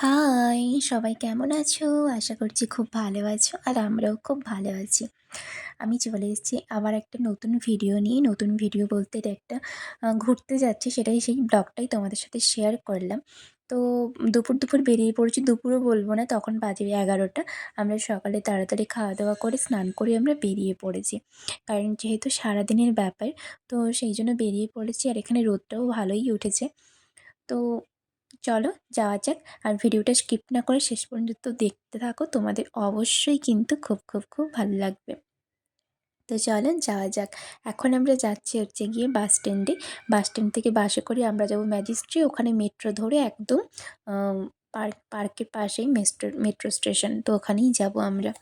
High! সবাই কেমন আছো? আশা করছি খুব ভালো আছো। আর আমরাও খুব ভালো আছি। আমি চলে এসেছি আবার একটা নতুন ভিডিও নিয়ে। নতুন ভিডিও বলতে একটা ঘুরতে যাচ্ছি সেটাই সেই ব্লগটাই তোমাদের সাথে শেয়ার করলাম। তো দুপুর, দুপুর বেরিয়ে পড়েছি। দুপুরও বলব না তখন বাজে ১১টা। আমরা সকালে তাড়াতাড়ি খাওয়া-দাওয়া করে স্নান করে আমরা বেরিয়ে পড়েছি। কারণ যেহেতু সারাদিনের ব্যাপার তো সেই জন্য বেরিয়ে পড়েছি। আর এখানে রোদটাও ভালোই উঠেছে। তো চলো যাওয়া যাক। আর ভিডিওটা স্কিপ না করে শেষ পর্যন্ত দেখতে থাকো। তোমাদের অবশ্যই কিন্তু খুব, খুব, খুব ভালো লাগবে। তো চলেন যাওয়া যাক। এখন আমরা যাচ্ছি হচ্ছে গিয়ে বাস স্ট্যান্ডে। বাস স্ট্যান্ড থেকে বাসে করে আমরা যাব ম্যাজিস্ট্রি। ওখানে মেট্রো ধরে একদম পার্ক পার্কের পাশেই মেস্ট্রো মেট্রো স্টেশন। তো ওখানেই যাব আমরা।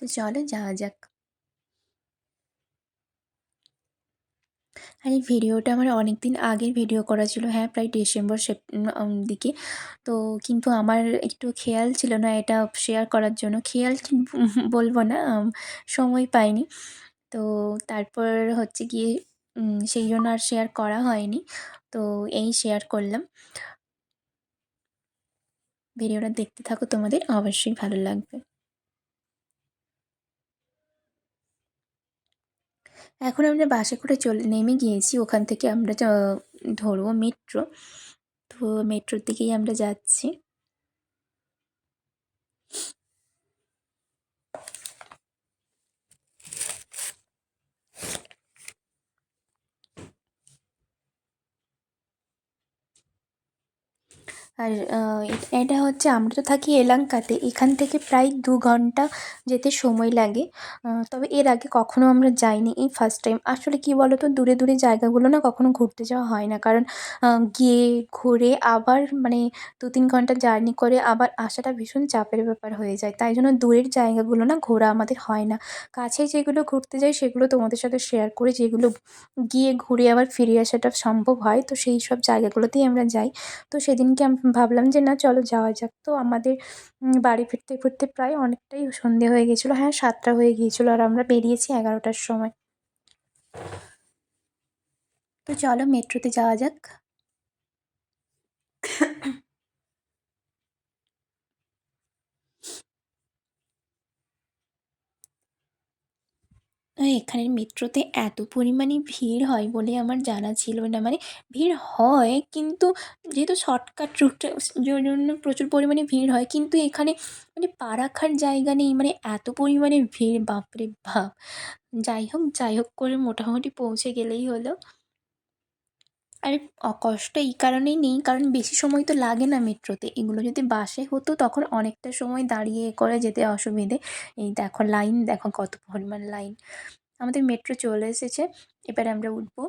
তো চলো যাওয়া যাক। আর এই ভিডিওটা আমার অনেক দিন আগের ভিডিও করা ছিল হ্যাঁ প্রায় ডিসেম্বর, সেপ দিকে। তো কিন্তু আমার একটু খেয়াল ছিল না এটা শেয়ার করার জন্য। খেয়াল বলব না সময় পাইনি। তো তারপর হচ্ছে গিয়ে সেই জন্য আর শেয়ার করা হয়নি। তো এই শেয়ার করলাম। ভিডিওটা দেখতে থাকো, তোমাদের অবশ্যই ভালো লাগবে। এখন আমরা বাসে করে চলে, নেমে গিয়েছি। ওখান থেকে আমরা ধরবো মেট্রো তো মেট্রোর দিকেই আমরা যাচ্ছি। আর এটা হচ্ছে আমরা তো থাকি এলাঙ্কাতে। এখান থেকে প্রায় দু ঘণ্টা যেতে সময় লাগে। তবে এর আগে কখনও আমরা যাইনি এই ফার্স্ট টাইম আসলে কী বলো তো দূরে দূরে জায়গাগুলো না কখনও ঘুরতে যাওয়া হয় না। কারণ গিয়ে ঘুরে আবার মানে দু তিন ঘণ্টা জার্নি করে আবার আসাটা ভীষণ চাপের ব্যাপার হয়ে যায়। তাই জন্য দূরের জায়গাগুলো না ঘোরা আমাদের হয় না। কাছে যেগুলো ঘুরতে যাই সেগুলো তোমাদের সাথে শেয়ার করে যেগুলো গিয়ে ঘুরে আবার ফিরে আসাটা সম্ভব হয়, তো সেই সব জায়গাগুলোতেই আমরা যাই। তো সেদিনকে ভাবলাম যে না, চলো যাওয়া যাক। তো আমাদের বাড়ি ফিরতে ফিরতে প্রায় অনেকটাই সন্ধে হয়ে গিয়েছিল হ্যাঁ সাতটা হয়ে গিয়েছিল আর আমরা বেরিয়েছি এগারোটার সময়। তো চলো মেট্রোতে যাওয়া যাক। এখানের মেট্রোতে এত পরিমাণে ভিড় হয় বলে আমার জানা ছিল না। মানে ভিড় হয় কিন্তু যেহেতু শর্টকাট রুটটা জন্য প্রচুর পরিমাণে ভিড় হয় কিন্তু এখানে মানে পা রাখার জায়গা নেই। মানে এত পরিমাণে ভিড়, বাপরে বাপ। যাই হোক যাই হোক করে মোটামুটি পৌঁছে গেলেই হলো। আর, কষ্ট এই কারণেই নেই, কারণ বেশি সময় তো লাগে না মেট্রোতে। এগুলো যদি বাসে হতো, তখন অনেকটা সময় দাঁড়িয়ে করে যেতে অসুবিধে। এই দেখো লাইন, দেখো কত পরিমাণ লাইন। আমাদের মেট্রো চলে এসেছে, এবারে আমরা উঠবো।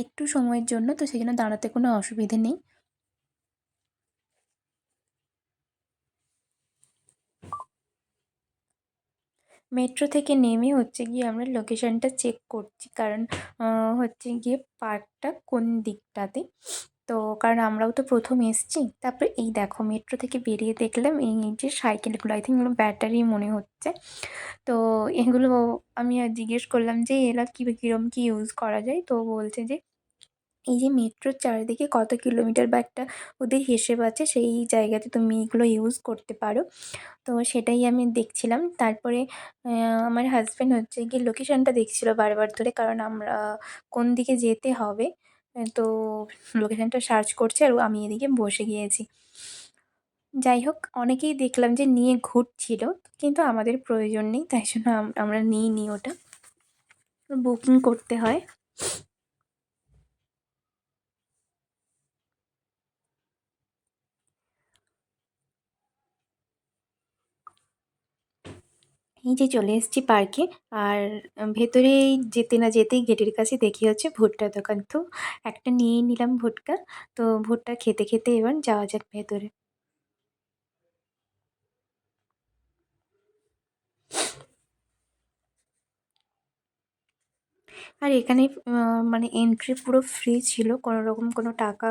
একটু সময়ের জন্য, তো জন্য দাঁড়াতে কোনো অসুবিধে নেই। মেট্রো থেকে নেমে হচ্ছে গিয়ে আমরা লোকেশানটা চেক করছি। কারণ হচ্ছে গিয়ে পার্কটা কোন দিকটাতে? তো কারণ আমরাও তো প্রথম এসছি। তারপরে এই দেখো, মেট্রো থেকে বেরিয়ে দেখলাম এই যে সাইকেলগুলো আই থিঙ্ক এগুলো ব্যাটারি মনে হচ্ছে। তো এগুলো আমি আর জিজ্ঞেস করলাম যে, এরা কী কীরকম কী ইউজ করা যায়? তো বলছে যে এই যে মেট্রোর চারিদিকে কত কিলোমিটার বা একটা ওদের হিসেব আছে, সেই জায়গাতে তুমি এগুলো ইউজ করতে পারো। তো সেটাই আমি দেখছিলাম। তারপরে আমার হাজব্যান্ড হচ্ছে গিয়ে লোকেশানটা দেখছিলো বারবার ধরে, কারণ আমরা কোন দিকে যেতে হবে। তো লোকেশানটা সার্চ করছে আর আমি এদিকে বসে গিয়েছি। যাই হোক, অনেকেই দেখলাম যে নিয়ে ঘুরছিল, কিন্তু আমাদের প্রয়োজন নেই, তাই জন্য আমরা নিইনি ওটা। বুকিং করতে হয়। এই যে চলে এসেছি পার্কে, আর ভেতরে যেতে না যেতেই গেটের কাছে দেখি হচ্ছে ভুট্টা দোকান। তো একটা নিয়েই নিলাম ভুট্টা। তো ভুট্টা খেতে খেতে এবার যাওয়া যাক ভেতরে। আর এখানে মানে এন্ট্রি পুরো ফ্রি ছিল। কোনো রকম কোনো টাকা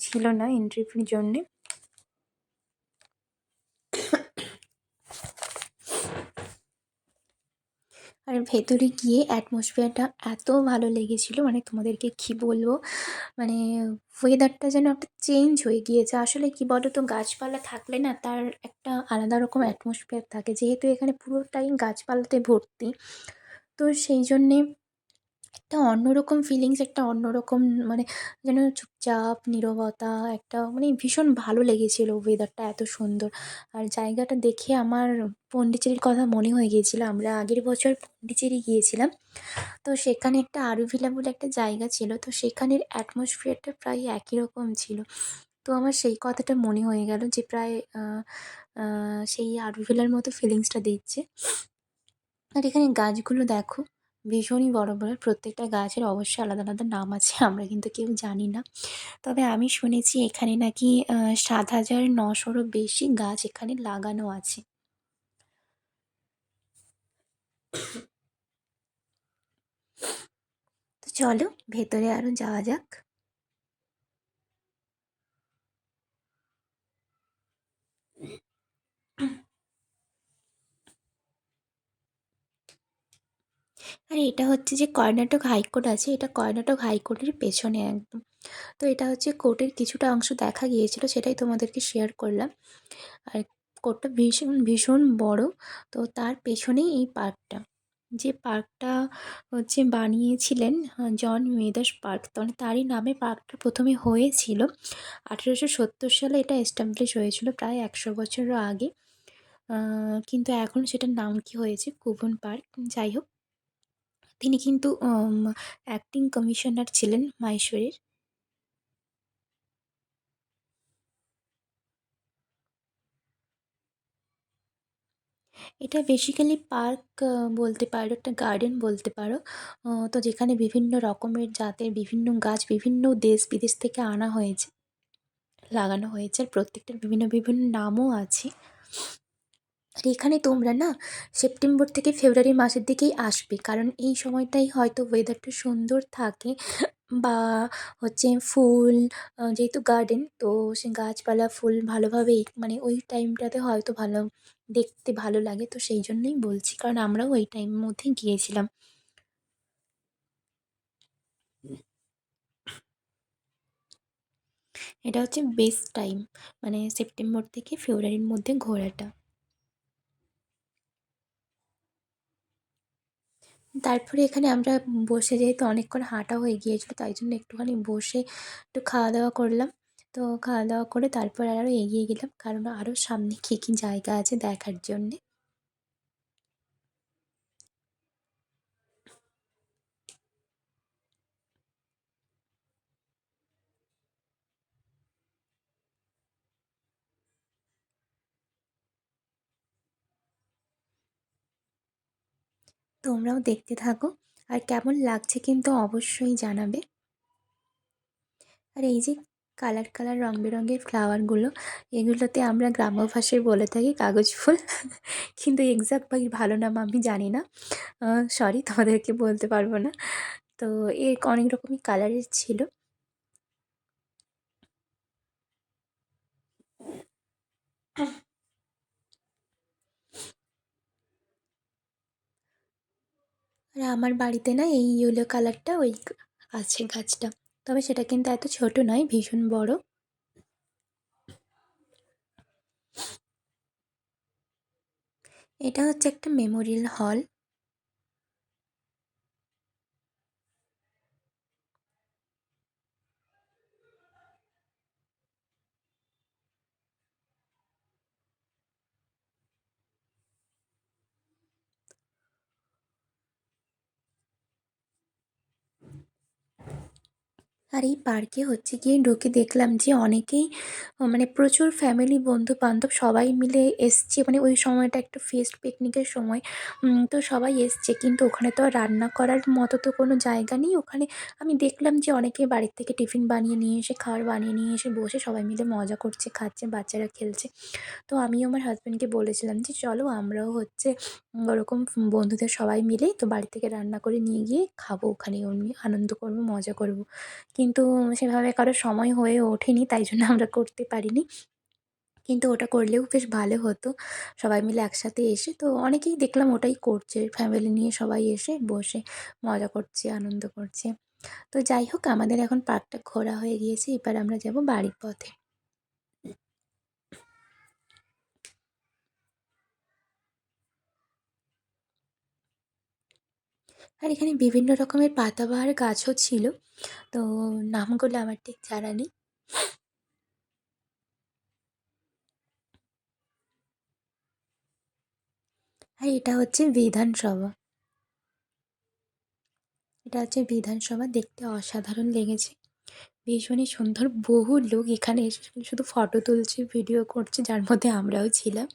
ছিল না এন্ট্রি ফির জন্যে। আর ভেতরে গিয়ে অ্যাটমসফিয়ারটা এত ভালো লেগেছিলো মানে তোমাদেরকে কী বলব? মানে ওয়েদারটা যেন একটা চেঞ্জ হয়ে গিয়েছে। আসলে কি বলো তো গাছপালা থাকলে না তার একটা আলাদা রকম অ্যাটমসফিয়ার থাকে। যেহেতু এখানে পুরোটাই গাছপালাতে ভর্তি, তো সেই জন্যে একটা অন্যরকম ফিলিংস একটা অন্যরকম মানে যেন চুপচাপ, নীরবতা, একটা মানে ভীষণ ভালো লেগেছিলো ওয়েদারটা এত সুন্দর। আর জায়গাটা দেখে আমার পন্ডিচেরির কথা মনে হয়ে গিয়েছিল। আমরা আগের বছর পন্ডিচেরি গিয়েছিলাম। তো সেখানে একটা আরুভিলা বলে একটা জায়গা ছিল। তো সেখানের অ্যাটমসফিয়ারটা প্রায় একই রকম ছিল। তো আমার সেই কথাটা মনে হয়ে গেল যে প্রায় সেই আরুভিলার মতো ফিলিংসটা দিচ্ছে। আর এখানে গাছগুলো দেখো ভীষণই বড় বড়, প্রত্যেকটা গাছের অবশ্যই আলাদা আলাদা নাম আছে, আমরা কিন্তু কেউ জানি না। তবে আমি শুনেছি এখানে নাকি সাত হাজার নশোরও বেশি গাছ এখানে লাগানো আছে। তো চলো, ভেতরে আরও যাওয়া যাক। আর এটা হচ্ছে যে কর্ণাটক হাইকোর্ট আছে, এটা কর্ণাটক হাইকোর্টের পেছনে একদম। তো এটা হচ্ছে কোর্টের কিছুটা অংশ দেখা গিয়েছিল, সেটাই তোমাদেরকে শেয়ার করলাম। আর কোর্টটা ভীষণ ভীষণ বড়, তো তার পেছনেই এই পার্কটা। যে পার্কটা হচ্ছে বানিয়েছিলেন জন মেদাস পার্ক মানে তারই নামে পার্কটা প্রথমে হয়েছিল। আঠেরোশো সত্তর সালে এটা এস্টাবলিশ হয়েছিল, প্রায় একশো বছরও আগে। কিন্তু এখন সেটার নাম কি হয়েছে? কুভন পার্ক। যাই হোক তিনি কিন্তু অ্যাক্টিং কমিশনার ছিলেন মাহেশ্বরীর। এটা বেসিক্যালি পার্ক বলতে পারো, একটা গার্ডেন বলতে পারো। তো যেখানে বিভিন্ন রকমের জাতের বিভিন্ন গাছ, বিভিন্ন দেশ বিদেশ থেকে আনা হয়েছে, লাগানো হয়েছে। আর প্রত্যেকটার বিভিন্ন বিভিন্ন নামও আছে। আর এখানে তোমরা না সেপ্টেম্বর থেকে ফেব্রুয়ারি মাসের দিকেই আসবে। কারণ এই সময়টাই হয়তো ওয়েদারটা সুন্দর থাকে বা হচ্ছে ফুল যেহেতু গার্ডেন তো সে গাছপালা, ফুল ভালোভাবেই মানে ওই টাইমটাতে হয়তো ভালো দেখতে ভালো লাগে। তো সেই জন্যই বলছি, কারণ আমরাও ওই টাইমের মধ্যেই গিয়েছিলাম। এটা হচ্ছে বেস্ট টাইম মানে সেপ্টেম্বর থেকে ফেব্রুয়ারির মধ্যে ঘোরাটা। তারপরে এখানে আমরা বসে যেহেতু অনেকক্ষণ হাঁটা হয়ে গিয়েছিল, তাই জন্য একটুখানি বসে একটু খাওয়া দাওয়া করলাম। তো খাওয়া দাওয়া করে তারপর আরও এগিয়ে গেলাম, কারণ আরও সামনে কী কী জায়গা আছে দেখার জন্যে। তোমরাও দেখতে থাকো। আর কেমন লাগছে কিন্তু অবশ্যই জানাবে। আর এই যে কালার কালার রং বেরঙের ফ্লাওয়ারগুলো এগুলোতে আমরা গ্রাম্য ভাষায় বলে থাকি কাগজ ফুল। কিন্তু এক্স্যাক্টভাবে ভালো নাম আমি জানি না। সরি তোমাদেরকে বলতে পারব না। তো এর অনেক রকমই কালারের ছিল। আর আমার বাড়িতে না এই ইয়েলো কালারটা ওই আছে গাছটা। তবে সেটা কিন্তু এত ছোট নয়, ভীষণ বড়। এটা হচ্ছে একটা মেমোরিয়াল হল। আর এই পার্কে হচ্ছে গিয়ে ঢুকে দেখলাম যে অনেকেই মানে প্রচুর ফ্যামিলি বন্ধু বান্ধব সবাই মিলে এসছে। মানে ওই সময়টা একটু ফেস্ট পিকনিকের সময়। তো সবাই এসছে। কিন্তু ওখানে তো রান্না করার মতো তো কোনো জায়গা নেই। ওখানে আমি দেখলাম যে অনেকে বাড়ির থেকে টিফিন বানিয়ে নিয়ে এসে, খাবার বানিয়ে নিয়ে এসে বসে সবাই মিলে মজা করছে, খাচ্ছে, বাচ্চারা খেলছে। তো আমি আমার হাজব্যান্ডকে বলেছিলাম যে, চলো আমরাও হচ্ছে ওরকম বন্ধুদের সবাই মিলে তো বাড়ি থেকে রান্না করে নিয়ে গিয়ে খাব ওখানে আনন্দ করব, মজা করব। কিন্তু সেভাবে কারও সময় হয়ে ওঠেনি, তাই জন্য আমরা করতে পারিনি। কিন্তু ওটা করলেও বেশ ভালো হতো। সবাই মিলে একসাথে এসে, তো অনেকেই দেখলাম ওটাই করছে। ফ্যামিলি নিয়ে সবাই এসে বসে মজা করছে, আনন্দ করছে। তো যাই হোক, আমাদের এখন পার্কটা ঘোরা হয়ে গিয়েছে। এবার আমরা যাব বাড়ির পথে। আর এখানে বিভিন্ন রকমের পাতাবাহার গাছও ছিল। তো নামগুলো আমার ঠিক জানা নেই। আর এটা হচ্ছে বিধানসভা। এটা হচ্ছে বিধানসভা, দেখতে অসাধারণ লেগেছে। ভীষণই সুন্দর, বহু লোক এখানে এসে শুধু ফটো তুলছে ভিডিও করছে, যার মধ্যে আমরাও ছিলাম।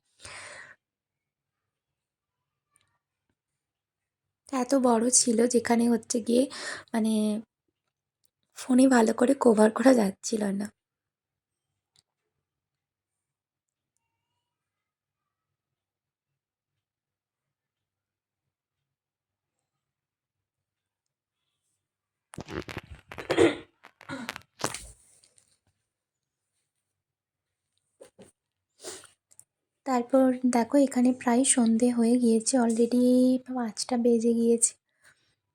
এত বড় ছিল যেখানে হচ্ছে গিয়ে মানে ফোনে ভালো করে কভার করা যাচ্ছিল না। তারপর দেখো এখানে প্রায় সন্ধে হয়ে গিয়েছে অলরেডি পাঁচটা বেজে গিয়েছে।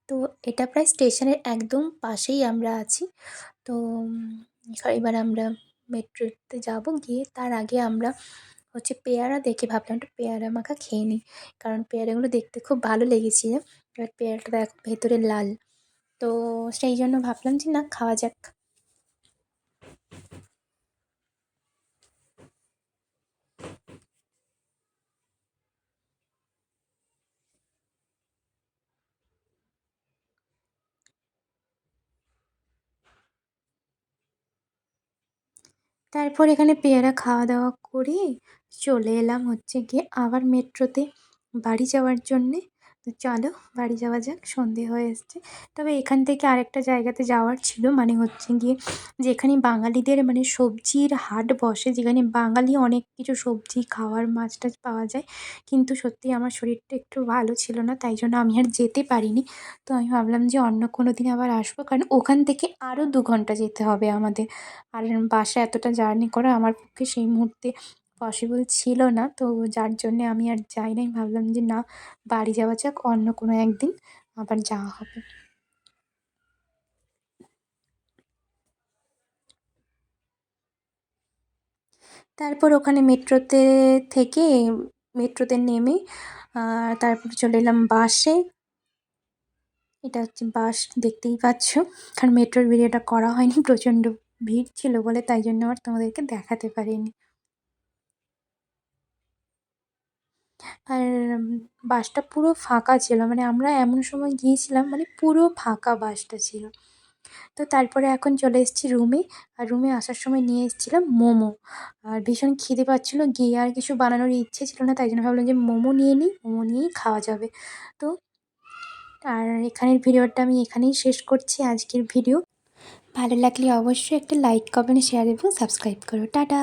তো এটা প্রায় স্টেশনের একদম পাশেই আমরা আছি। তো এবার আমরা মেট্রোতে যাব, গিয়ে তার আগে আমরা হচ্ছে পেয়ারা দেখে ভাবলাম একটু পেয়ারা মাখা খেয়ে নিই, কারণ পেয়ারাগুলো দেখতে খুব ভালো লেগেছিল এবার পেয়ারাটা দেখো ভেতরে লাল। তো সেই জন্য ভাবলাম যে না, খাওয়া যাক। তারপর এখানে পেয়ারা খাওয়া দাওয়া করে চলে এলাম হচ্ছে গিয়ে আবার মেট্রোতে বাড়ি যাওয়ার জন্যে। তো চলো বাড়ি যাওয়া যাক, সন্ধে হয়ে এসছে। তবে এখান থেকে আরেকটা জায়গাতে যাওয়ার ছিল মানে হচ্ছে গিয়ে যেখানে বাঙালিদের মানে সবজির হাট বসে, যেখানে বাঙালি অনেক কিছু সবজি, খাওয়ার মাছ টাছ পাওয়া যায়। কিন্তু সত্যি আমার শরীরটা একটু ভালো ছিল না, তাই জন্য আমি আর যেতে পারিনি। তো আমি ভাবলাম যে অন্য কোনো দিন আবার আসব, কারণ ওখান থেকে আরও দু ঘণ্টা যেতে হবে আমাদের। আর বাসে এতটা জার্নি করা আমার পক্ষে সেই মুহূর্তে পসিবল ছিল না। তো যার জন্যে আমি আর যাই নাই। ভাবলাম যে না, বাড়ি যাওয়া যাক, অন্য কোনো একদিন আবার যাওয়া হবে। তারপর ওখানে মেট্রোতে থেকে, মেট্রোতে নেমে তারপর চলে এলাম বাসে। এটা হচ্ছে বাস, দেখতেই পাচ্ছ। কারণ মেট্রোর ভিডিওটা করা হয়নি, প্রচণ্ড ভিড় ছিল বলে, তাই জন্য আর তোমাদেরকে দেখাতে পারিনি। আর বাসটা পুরো ফাঁকা ছিল। মানে আমরা এমন সময় গিয়েছিলাম মানে পুরো ফাঁকা বাসটা ছিল। তো তারপরে এখন চলে এসেছি রুমে। আর রুমে আসার সময় নিয়ে এসেছিলাম মোমো। আর ভীষণ খিদে পাচ্ছিলো, গিয়ে আর কিছু বানানোর ইচ্ছে ছিল না, তাই জন্য ভাবলাম যে মোমো নিয়ে নিই, মোমো নিয়েই খাওয়া যাবে। তো, আর এখানের ভিডিওটা আমি এখানেই শেষ করছি আজকের ভিডিও। ভালো লাগলে অবশ্যই একটা লাইক, কমেন্ট, শেয়ার এবং সাবস্ক্রাইব করো। টাটা!